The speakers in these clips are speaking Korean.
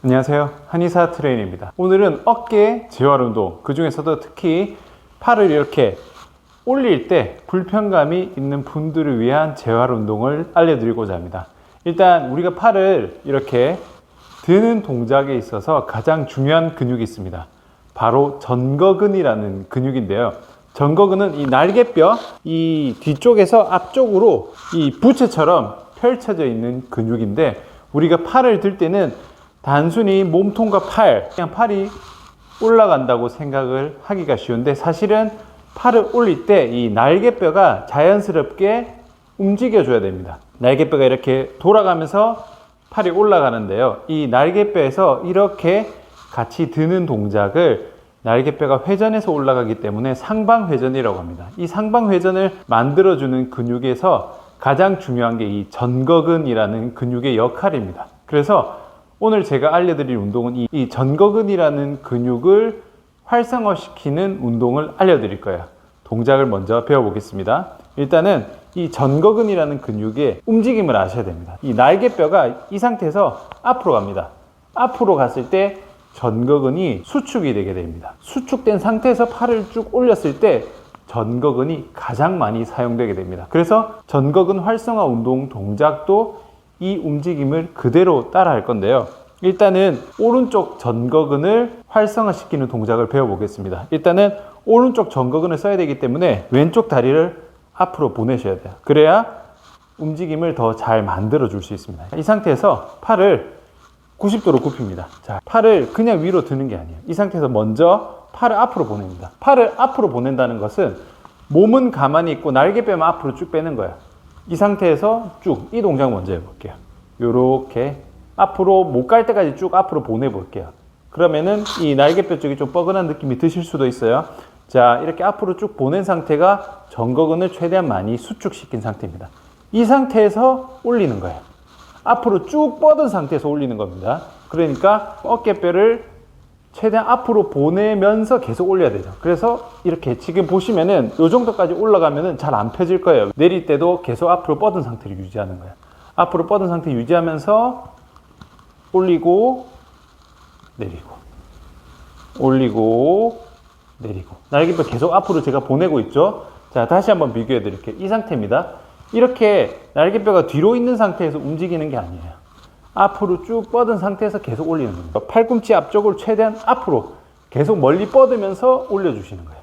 안녕하세요. 한의사 트레이너입니다. 오늘은 어깨 재활 운동, 그 중에서도 특히 팔을 이렇게 올릴 때 불편감이 있는 분들을 위한 재활 운동을 알려드리고자 합니다. 일단 우리가 팔을 이렇게 드는 동작에 있어서 가장 중요한 근육이 있습니다. 바로 전거근이라는 근육인데요. 전거근은 이 날개뼈 이 뒤쪽에서 앞쪽으로 이 부채처럼 펼쳐져 있는 근육인데 우리가 팔을 들 때는 단순히 몸통과 팔, 그냥 팔이 올라간다고 생각을 하기가 쉬운데 사실은 팔을 올릴 때 이 날개뼈가 자연스럽게 움직여줘야 됩니다. 날개뼈가 이렇게 돌아가면서 팔이 올라가는데요. 이 날개뼈에서 이렇게 같이 드는 동작을 날개뼈가 회전해서 올라가기 때문에 상방회전이라고 합니다. 이 상방회전을 만들어주는 근육에서 가장 중요한 게 이 전거근이라는 근육의 역할입니다. 그래서 오늘 제가 알려드릴 운동은 이, 이 전거근이라는 근육을 활성화시키는 운동을 알려드릴 거예요. 동작을 먼저 배워보겠습니다. 일단은 이 전거근이라는 근육의 움직임을 아셔야 됩니다. 이 날개뼈가 이 상태에서 앞으로 갑니다. 앞으로 갔을 때 전거근이 수축이 되게 됩니다. 수축된 상태에서 팔을 쭉 올렸을 때 전거근이 가장 많이 사용되게 됩니다. 그래서 전거근 활성화 운동 동작도 이 움직임을 그대로 따라 할 건데요. 일단은 오른쪽 전거근을 활성화시키는 동작을 배워보겠습니다. 일단은 오른쪽 전거근을 써야 되기 때문에 왼쪽 다리를 앞으로 보내셔야 돼요. 그래야 움직임을 더 잘 만들어 줄 수 있습니다. 이 상태에서 팔을 90도로 굽힙니다. 자, 팔을 그냥 위로 드는 게 아니에요. 이 상태에서 먼저 팔을 앞으로 보냅니다. 팔을 앞으로 보낸다는 것은 몸은 가만히 있고 날개뼈만 앞으로 쭉 빼는 거예요. 이 상태에서 쭉 이 동작 먼저 해볼게요. 요렇게 앞으로 못 갈 때까지 쭉 앞으로 보내볼게요. 그러면은 이 날개뼈 쪽이 좀 뻐근한 느낌이 드실 수도 있어요. 자, 이렇게 앞으로 쭉 보낸 상태가 전거근을 최대한 많이 수축시킨 상태입니다. 이 상태에서 올리는 거예요. 앞으로 쭉 뻗은 상태에서 올리는 겁니다. 그러니까 어깨뼈를 최대한 앞으로 보내면서 계속 올려야 되죠. 그래서 이렇게 지금 보시면은 이 정도까지 올라가면은 잘 안 펴질 거예요. 내릴 때도 계속 앞으로 뻗은 상태를 유지하는 거예요. 앞으로 뻗은 상태 유지하면서 올리고 내리고 올리고 내리고 날개뼈 계속 앞으로 제가 보내고 있죠. 자 다시 한번 비교해 드릴게요. 이 상태입니다. 이렇게 날개뼈가 뒤로 있는 상태에서 움직이는 게 아니에요. 앞으로 쭉 뻗은 상태에서 계속 올리는 겁니다. 팔꿈치 앞쪽을 최대한 앞으로 계속 멀리 뻗으면서 올려주시는 거예요.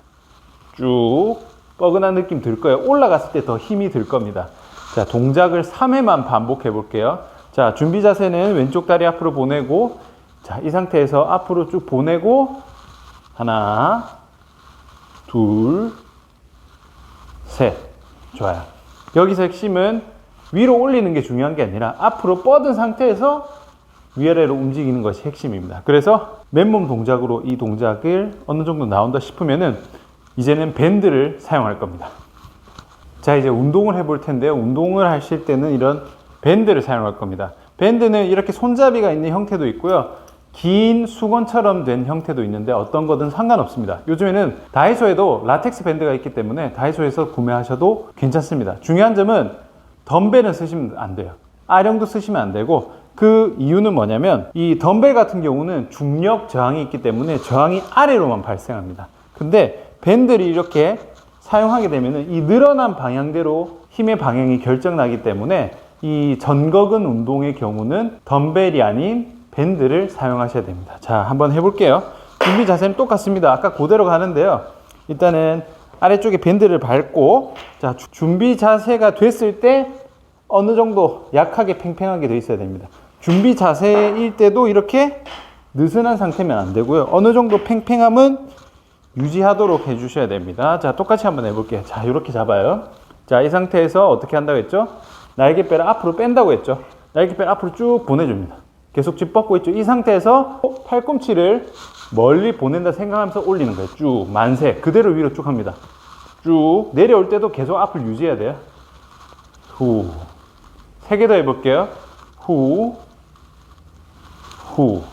쭉 뻐근한 느낌 들 거예요. 올라갔을 때 더 힘이 들 겁니다. 자, 동작을 3회만 반복해 볼게요. 자, 준비 자세는 왼쪽 다리 앞으로 보내고, 자, 이 상태에서 앞으로 쭉 보내고, 하나, 둘, 셋. 좋아요. 여기서 핵심은 위로 올리는 게 중요한 게 아니라 앞으로 뻗은 상태에서 위아래로 움직이는 것이 핵심입니다. 그래서 맨몸 동작으로 이 동작을 어느 정도 나온다 싶으면은 이제는 밴드를 사용할 겁니다. 자, 이제 운동을 해볼 텐데요. 운동을 하실 때는 이런 밴드를 사용할 겁니다. 밴드는 이렇게 손잡이가 있는 형태도 있고요. 긴 수건처럼 된 형태도 있는데 어떤 거든 상관없습니다. 요즘에는 다이소에도 라텍스 밴드가 있기 때문에 다이소에서 구매하셔도 괜찮습니다. 중요한 점은 덤벨은 쓰시면 안 돼요. 아령도 쓰시면 안 되고 그 이유는 뭐냐면 이 덤벨 같은 경우는 중력 저항이 있기 때문에 저항이 아래로만 발생합니다. 근데 밴드를 이렇게 사용하게 되면 이 늘어난 방향대로 힘의 방향이 결정나기 때문에 이 전거근 운동의 경우는 덤벨이 아닌 밴드를 사용하셔야 됩니다. 자, 한번 해볼게요. 준비 자세는 똑같습니다. 아까 그대로 가는데요. 일단은 아래쪽에 밴드를 밟고, 자, 주- 준비 자세가 됐을 때 어느 정도 약하게 팽팽하게 돼 있어야 됩니다. 준비 자세일 때도 이렇게 느슨한 상태면 안 되고요. 어느 정도 팽팽함은 유지하도록 해주셔야 됩니다. 자, 똑같이 한번 해볼게요. 자, 이렇게 잡아요. 자, 이 상태에서 어떻게 한다고 했죠? 날개뼈를 앞으로 뺀다고 했죠? 날개뼈를 앞으로 쭉 보내줍니다. 계속 짚 뻗고 있죠? 이 상태에서 팔꿈치를 멀리 보낸다 생각하면서 올리는 거예요. 쭉, 만세. 그대로 위로 쭉 합니다. 쭉. 내려올 때도 계속 앞을 유지해야 돼요. 후. 세 개 더 해볼게요. 후. 후.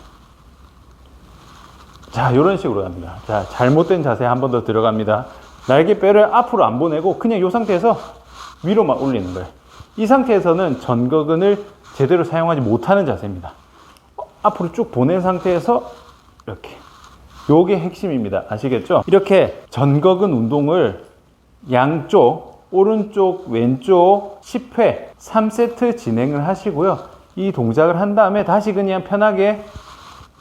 자, 이런 식으로 갑니다. 자, 잘못된 자세 한 번 더 들어갑니다. 날개뼈를 앞으로 안 보내고 그냥 이 상태에서 위로만 올리는 거예요. 이 상태에서는 전거근을 제대로 사용하지 못하는 자세입니다. 앞으로 쭉 보낸 상태에서 이렇게 요게 핵심입니다. 아시겠죠? 이렇게 전거근 운동을 양쪽 오른쪽 왼쪽 10회 3세트 진행을 하시고요. 이 동작을 한 다음에 다시 그냥 편하게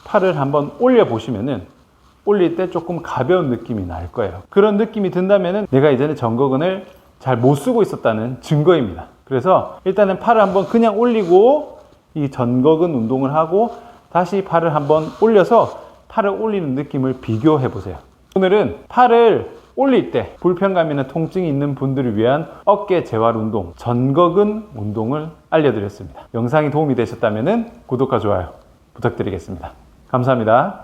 팔을 한번 올려 보시면은 올릴 때 조금 가벼운 느낌이 날 거예요. 그런 느낌이 든다면은 내가 이전에 전거근을 잘 못 쓰고 있었다는 증거입니다. 그래서 일단은 팔을 한번 그냥 올리고 이 전거근 운동을 하고 다시 팔을 한번 올려서 팔을 올리는 느낌을 비교해 보세요. 오늘은 팔을 올릴 때 불편감이나 통증이 있는 분들을 위한 어깨 재활 운동, 전거근 운동을 알려드렸습니다. 영상이 도움이 되셨다면 구독과 좋아요 부탁드리겠습니다. 감사합니다.